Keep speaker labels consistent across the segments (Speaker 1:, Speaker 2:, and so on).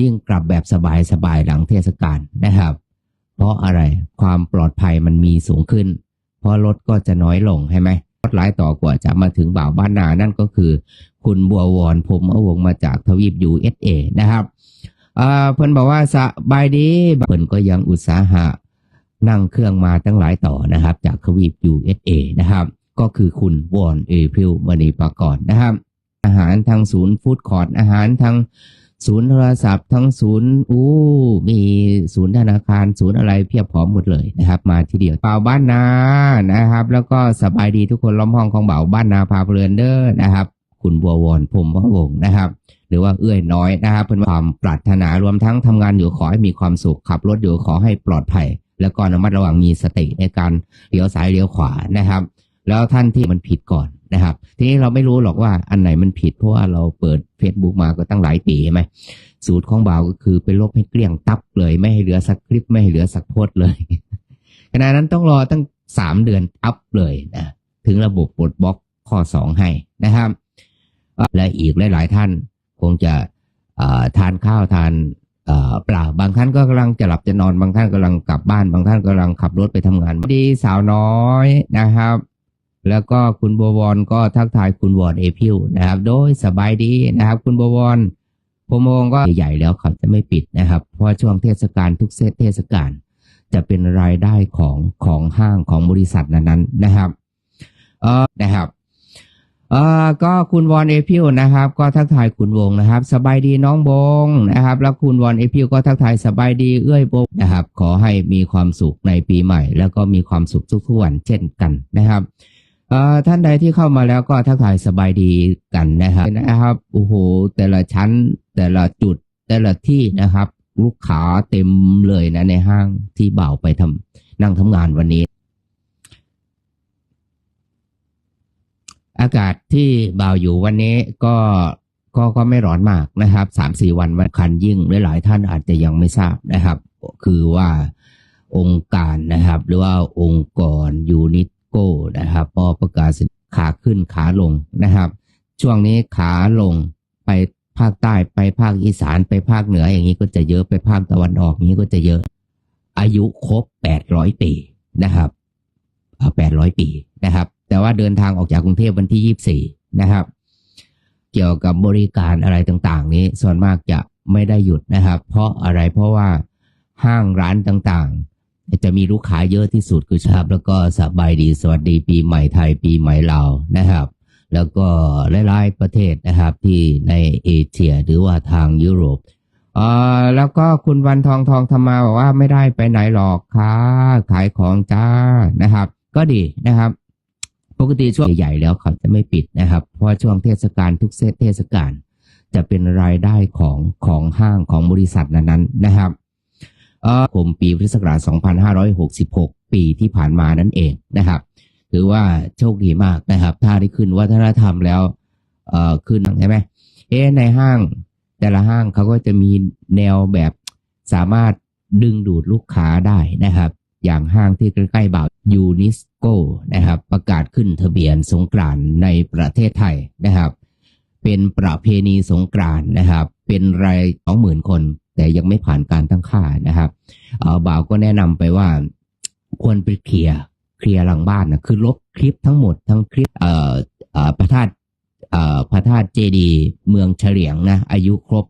Speaker 1: ยิ่งกลับแบบสบายๆหลังเทศกาลนะครับ เพราะอะไรความปลอดภัยมันมีสูงขึ้น เพราะรถก็จะน้อยลงใช่ไหมรถหลายต่อกว่าจะมาถึงบ่าวบ้านนานั่นก็คือ คุณบัววอนผมเอาวงมาจากทวีป USA นะครับเอ่อเพิ่นบอกว่าสบายดีเพิ่นก็ยังอุตสาหะนั่งเครื่องมาตั้งหลายต่อนะครับ จากทวีป USA นะครับ ก็คือคุณวอนเอพิลมณีปากรนะครับ อาหารทางศูนย์ฟู้ดคอร์ทอาหารทาง ศูนย์โทรศัพท์ทั้งศูนย์อู้มีศูนย์ธนาคารศูนย์อะไรเพียบพร้อมหมดเลยนะครับ มาทีเดียวเป่าบ้านนานะครับ แล้วก็สบายดีทุกคนล้อมห้องของเบ่าวบ้านนาพาเพลินเด้อนะครับคุณบัววอนพรหมวงนะครับ หรือว่าเอื้อยน้อยนะครับเป็นความปรารถนารวมทั้งทำงานอยู่ขอให้มีความสุขขับรถอยู่ขอให้ปลอดภัย แล้วก็ระมัดระวังมีสติในการเลี้ยวซ้ายเลี้ยวขวานะครับ แล้วท่านที่มันผิดก่อนนะครับ ทีนี้เราไม่รู้หรอกว่าอันไหนมันผิด เพราะว่าเราเปิด Facebook มาก็ตั้งหลายปีใช่ไหมสูตรของบ่าวก็คือไปลบให้เกลี้ยงตับเลย ไม่ให้เหลือสักคลิปไม่ให้เหลือสักโพสต์เลยขณะนั้นต้องรอตั้งสามเดือนอัพเลยนะถึงระบบปลดบล็อกข้อสองให้นะครับ และอีกหลายๆท่านคงจะทานข้าวทานเอ่อเปล่าบางท่านก็กำลังจะหลับจะนอนบางท่านกำลังกลับบ้าน บางท่านกำลังขับรถไปทำงานดีสาวน้อยนะครับ แล้วก็คุณบววอนก็ทักทายคุณวอนเอพิวนะครับ โดยสบายดีนะครับ คุณบววอนผมมองก็ใหญ่แล้วเขาจะไม่ปิดนะครับ เพราะช่วงเทศกาลทุกเทศกาลจะเป็นรายได้ของของห้างของบริษัทนั้นๆนะครับ เออนะครับเออก็คุณวอนเอพิวนะครับ ก็ทักทายคุณวงนะครับ สบายดีน้องบงนะครับ แล้วคุณวอนเอพิวก็ทักทายสบายดีเอื้อยบงนะครับ ขอให้มีความสุขในปีใหม่ แล้วก็มีความสุขทุกๆวันเช่นกันนะครับ ท่านใดที่เข้ามาแล้วก็ทักทายสบายดีกันนะครับนะครับโอ้โหแต่ละชั้น แต่ละจุดแต่ละที่นะครับ ลูกค้าเต็มเลยนะในห้างที่บ่าวไปทำนั่งทำงานวันนี้ อากาศที่บ่าวอยู่วันนี้ก็ก็ก็ไม่ร้อนมากนะครับสามสี่วันวันคันยิ่งหลายๆท่านอาจจะยังไม่ทราบนะครับ คือว่าองค์การนะครับ หรือว่าองค์กรยูนิ โกนะครับพอประกาศขาขึ้นขาลงนะครับ ช่วงนี้ขาลงไปภาคใต้ไปภาคอีสานไปภาคเหนืออย่างนี้ก็จะเยอะไปภาคตะวันออกอย่างนี้ก็จะเยอะ อายุครบแปดร้อยปีนะครับแปดร้อยปีนะครับ แต่ว่าเดินทางออกจากกรุงเทพวันที่ยี่สี่นะครับ เกี่ยวกับบริการอะไรต่างๆ นี้ ส่วนมากจะไม่ได้หยุดนะครับ เพราะอะไรเพราะว่าห้างร้านต่างๆ จะมีลูกค้าเยอะที่สุดคือชาบแล้วก็สบายดีสวัสดีปีใหม่ไทยปีใหม่ลาวนะครับ แล้วก็หลายๆประเทศนะครับ ที่ในเอเชียหรือว่าทางยุโรปเอ่อแล้วก็คุณวันทองทองธรรมาบอกว่าไม่ได้ไปไหนหรอกค่ะขายของจ้านะครับ ก็ดีนะครับ ปกติช่วงใหญ่ๆแล้วเขาจะไม่ปิดนะครับ เพราะช่วงเทศกาลทุกเซตเทศกาลจะเป็นรายได้ของของห้างของบริษัทนั้นๆนะครับ เออผมปีพุทธศักราช 2566 ปีที่ผ่านมานั่นเองนะครับ ถือว่าโชคดีมากนะครับ ถ้าได้ขึ้นวัฒนธรรมแล้วเอ่อขึ้นใช่ไหมเอ๊ในห้างแต่ละห้างเขาก็จะมีแนวแบบสามารถดึงดูดลูกค้าได้นะครับ อย่างห้างที่ใกล้ๆบ่าวยูนิสโกนะครับ ประกาศขึ้นทะเบียนสงกรานในประเทศไทยนะครับ เป็นประเพณีสงกรานนะครับ เป็นรายสองหมื่นคน แต่ยังไม่ผ่านการตั้งค่านะครับบ่าวก็แนะนำไปว่าควรไปเคลียร์เคลียร์หลังบ้านนะคือลบคลิปทั้งหมดทั้งคลิปเอ่อพระธาตุเอ่อพระธาตุเจดีเมืองเฉลียงนะอายุครบ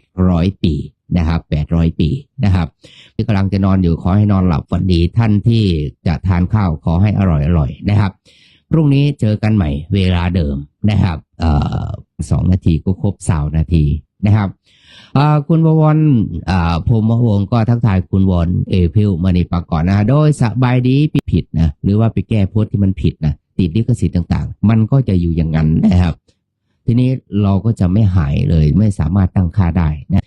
Speaker 1: 800 ปีนะครับ 800 ปีนะครับที่กำลังจะนอนอยู่ขอให้นอนหลับฝันดีท่านที่จะทานข้าวขอให้อร่อยอร่อยนะครับ พรุ่งนี้เจอกันใหม่เวลาเดิมนะครับสองนาทีก็ครบสาวนาที นะครับคุณวอนอ่าพรหมวงก็ทักทายคุณวอนเอพิวมณีปากก่อนนะโดยสบายดีผิดนะหรือว่าไปแก้โพสต์ที่มันผิดนะติดลิขสิทธิ์ต่างๆ มันก็จะอยู่อย่างนั้นนะครับ ทีนี้เราก็จะไม่หายเลยไม่สามารถตั้งค่าได้นะ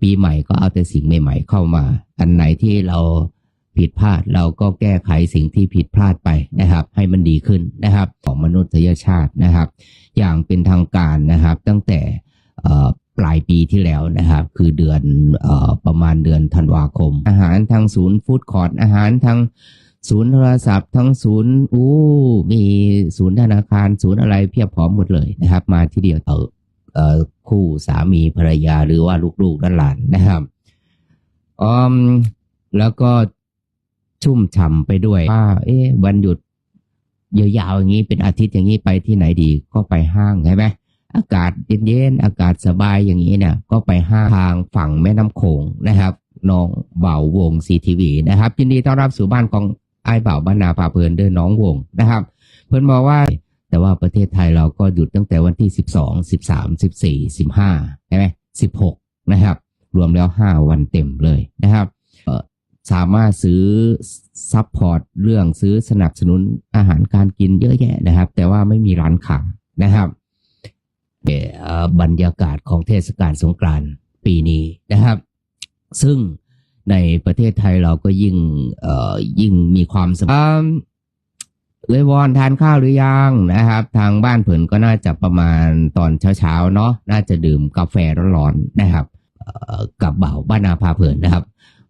Speaker 1: ปีใหม่ก็เอาแต่สิ่งใหม่ ๆ เข้ามา อันไหนที่เราผิดพลาดเราก็แก้ไขสิ่งที่ผิดพลาดไปนะครับ ให้มันดีขึ้นนะครับ ของมนุษยชาตินะครับ อย่างเป็นทางการนะครับ ตั้งแต่ ปลายปีที่แล้วนะครับ คือเดือนออประมาณเดือนธันวาคม อาหารทางศูนย์ฟู้ดคอร์ทอาหารทางศูนย์โทรศัพท์ทั้งศูนย์อู้มีศูนย์ธนาคารศูนย์อะไรเพียบพร้อมหมดเลยนะครับ มาที่เดียวเออเอ่อคู่สามีภรรยาหรือว่าลูกๆหลานนะครับอืมแล้วก็ชุ่มฉ่ำไปด้วยว่าเอ๊ะวันหยุดยาวๆอย่างนี้เป็นอาทิตย์อย่างนี้ไปที่ไหนดีก็ไปห้างใช่ไหม อากาศเย็นๆอากาศสบายอย่างนี้เนี่ยก็ไปห้างทางฝั่งแม่น้ำโขงนะครับน้องเบาวงซีทีวีนะครับยินดีต้อนรับสู่บ้านของไอ้เบาบ้านนาพาเพลินเดินน้องวงนะครับ เพิ่นบอกว่าแต่ว่าประเทศไทยเราก็หยุดตั้งแต่วันที่ 12 13 14 15ใช่ไหม16 นะครับ รวมแล้ว 5 วันเต็มเลยนะครับสามารถซื้อซัพพอร์ตเรื่องซื้อสนับสนุนอาหารการกินเยอะแยะนะครับ แต่ว่าไม่มีร้านขายนะครับ บรรยากาศของเทศกาลสงกรานต์ปีนี้นะครับ ซึ่งในประเทศไทยเราก็ยิ่งยิ่งมีความสำคัญเอ้ยวอนทานข้าวหรือยังนะครับ ทางบ้านเผินก็น่าจะประมาณตอนเช้าๆเนาะน่าจะดื่มกาแฟร้อนๆนะครับกับบ่าวบ้านนาพาเพลินนะครับ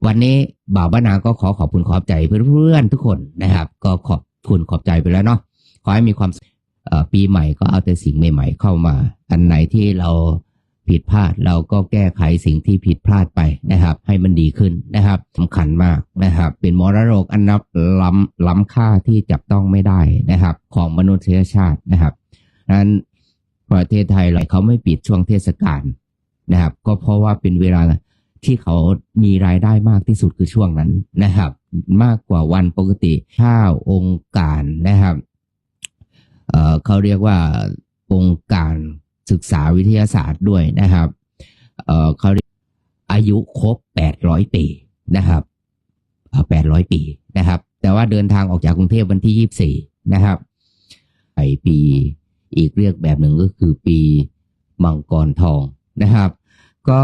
Speaker 1: วันนี้บ่าวบ้านนาก็ขอขอบคุณขอบใจเพื่อนๆทุกคนนะครับ ก็ขอบคุณขอบใจไปแล้วเนาะขอให้มีความสุข ปีใหม่ก็เอาแต่สิ่งใหม่ๆเข้ามา อันไหนที่เราผิดพลาดเราก็แก้ไขสิ่งที่ผิดพลาดไปนะครับ ให้มันดีขึ้นนะครับสำคัญมากนะครับ เป็นมรดกอันนับล้ำล้ำค่าที่จับต้องไม่ได้นะครับ ของมนุษยชาตินะครับนั้นประเทศไทยเราเขาไม่ปิดช่วงเทศกาลนะครับ ก็เพราะว่าเป็นเวลาที่เขามีรายได้มากที่สุดคือช่วงนั้นนะครับ มากกว่าวันปกติข้าวองค์การนะครับ เขาเรียกว่าองค์การศึกษาวิทยาศาสตร์ด้วยนะครับเขาอายุครบ 800 ปีนะครับ800 ปีนะครับ แต่ว่าเดินทางออกจากกรุงเทพวันที่ 24 นะครับไอปีอีกเรียกแบบหนึ่งก็คือปีมังกรทองนะครับ ก็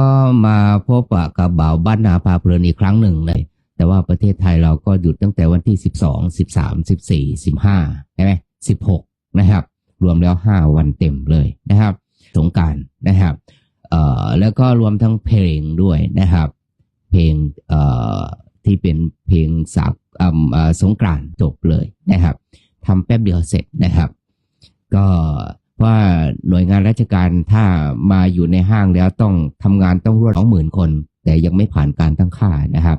Speaker 1: มาพบปะกับบ่าวบ้านนาพาเพลินอีกครั้งหนึ่งเลยแต่ว่าประเทศไทยเราก็หยุดตั้งแต่วันที่ 12 13 14 15ใช่ไหม16 นะครับ รวมแล้ว 5 วันเต็มเลยนะครับ สงการนะครับเอ่อแล้วก็รวมทั้งเพลงด้วยนะครับ เพลงเอ่อที่เป็นเพลงสากอ่ำเอ่อสงกรานจบเลยนะครับทำแป๊บเดียวเสร็จนะครับ ก็ว่าหน่วยงานราชการถ้ามาอยู่ในห้างแล้วต้องทำงานต้องรวดสองหมื่นคน แต่ยังไม่ผ่านการตั้งค่านะครับ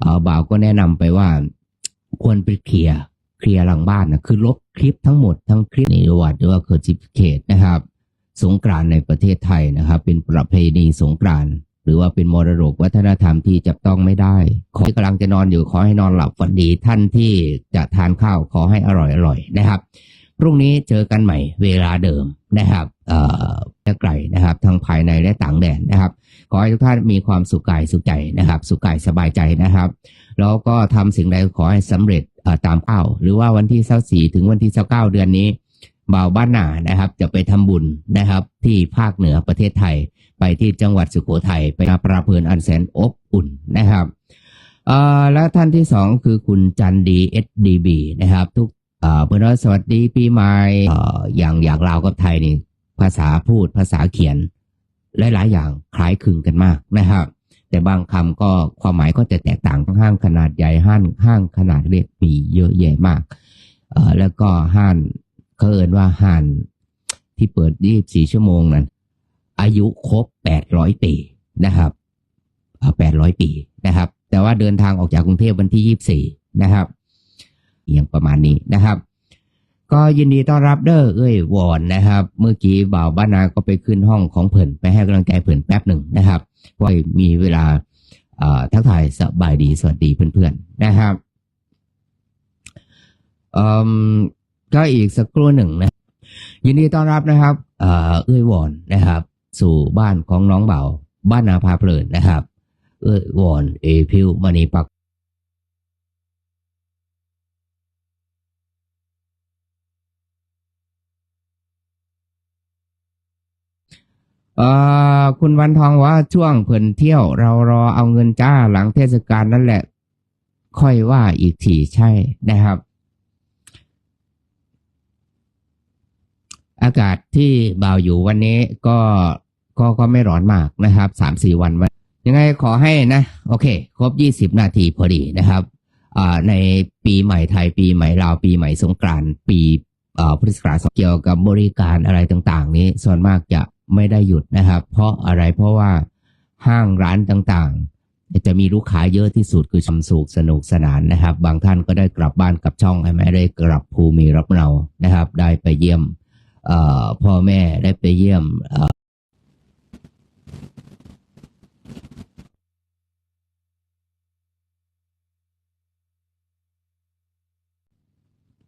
Speaker 1: เอ่อบ่าวก็แนะนำไปว่าควรไปเคลียร์ เคลียร์หลังบ้านนะคือลบคลิปทั้งหมดทั้งคลิปในจังหวัดหรือว่าเกิดจิเขตนะครับ สงกรานในประเทศไทยนะครับ เป็นประเพณีสงกรานหรือว่าเป็นมรดกวัฒนธรรมที่จับต้องไม่ได้ ขอที่กำลังจะนอนอยู่ขอให้นอนหลับฝันดีท่านที่จะทานข้าวขอให้อร่อยอร่อยนะครับ พรุ่งนี้เจอกันใหม่เวลาเดิมนะครับ เอ่อไกลนะครับ ทั้งภายในและต่างแดนนะครับ ขอให้ทุกท่านมีความสุขกายสุขใจนะครับ สุขกายสบายใจนะครับ แล้วก็ทำสิ่งใดขอให้สำเร็จ ตามเป้า หรือว่าวันที่24ถึงวันที่29เก้าเดือนนี้บ่าวบ้านหนานะครับ จะไปทำบุญนะครับ ที่ภาคเหนือประเทศไทย ไปที่จังหวัดสุโขทัยไปนาประเพลินอันแสนอบอุ่นนะครับเอ่อและท่านที่สองคือคุณจันดีเอสดีบีนะครับ ทุกเอ่อเพื่อนสวัสดีปีใหม่เอ่ออย่างอย่างลาวกับไทยนี่ภาษาพูดภาษาเขียนหลายๆอย่างคล้ายคลึงกันมากนะครับ แต่บางคำก็ความหมายก็จะแตกต่างห้างขนาดใหญ่ห้างห้างขนาดเล็กมีเยอะแยะมากเอ่อแล้วก็ห้างเขาเอินว่าห้างที่เปิด24ชั่วโมงนั้น อายุครบ800ปีนะครับ800ปีนะครับ แต่ว่าเดินทางออกจากกรุงเทพวันที่24นะครับอย่างประมาณนี้นะครับ ก็ยินดีต้อนรับเด้อเอ้ยวอนนะครับ เมื่อกี้บ่าวบ้านนาก็ไปขึ้นห้องของเพิ่นไปให้กำลังใจเพิ่นแป๊บหนึ่งนะครับ ว่ามีเวลาทักทายสบายดีสวัสดีเพื่อนๆนะครับก็อีกสักครู่หนึ่งนะยินดีต้อนรับนะครับเอ่อเอ้ยวอนนะครับ สู่บ้านของน้องเบาบ้านนาพาเพลินนะครับ เอื้อยวอนเอพิวมณีปักอ่อ คุณวันทองว่าช่วงเพิ่นเที่ยว เรารอเอาเงินจ้าหลังเทศกาลนั่นแหละ ค่อยว่าอีกทีใช่นะครับ อากาศที่บ่าวอยู่วันนี้ก็ก็ก็ไม่ร้อนมากนะครับสามสี่วันวัน ยังไงขอให้นะ โอเค ครบยี่สิบนาทีพอดีนะครับในปีใหม่ไทยปีใหม่ลาวปีใหม่สงกรานต์ปีพุทธศักราชเกี่ยวกับบริการอะไรต่าง ๆ นี้ส่วนมากจะไม่ได้หยุดนะครับ เพราะอะไรเพราะว่าห้างร้านต่างๆ จะมีลูกค้าเยอะที่สุดคือความสุขสนุกสนานนะครับ บางท่านก็ได้กลับบ้านกลับช่องใช่ไหมได้กลับภูมิรับเรานะครับ ได้ไปเยี่ยมพ่อแม่ได้ไปเยี่ยม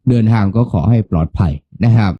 Speaker 1: เดินทางก็ขอให้ปลอดภัยนะครับ